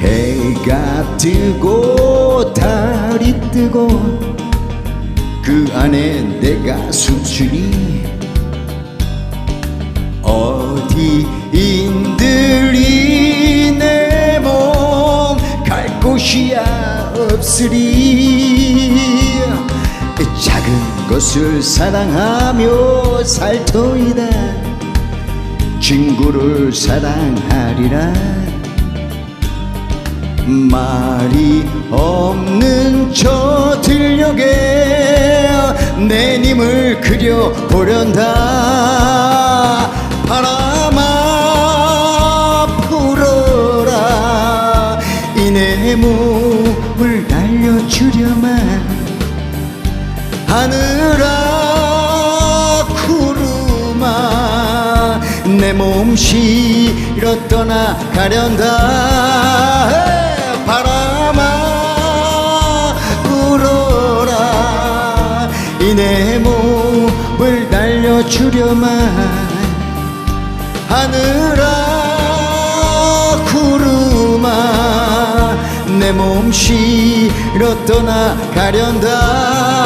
해가 뜨고 달이 뜨고 그 안에 내가 숨쉬니 갈 곳이야 없으리. 작은 것을 사랑하며 살 터이다. 친구를 사랑하리라. 말이 없는 저 들녘에 내 님을 그려보련다 내 몸을 날려주려만 하늘아 구름아 내 몸 실어 떠나 가련다. 바람아 불어라. 이 내 몸을 날려주려만 하늘아 내 몸 실어 떠나 가련다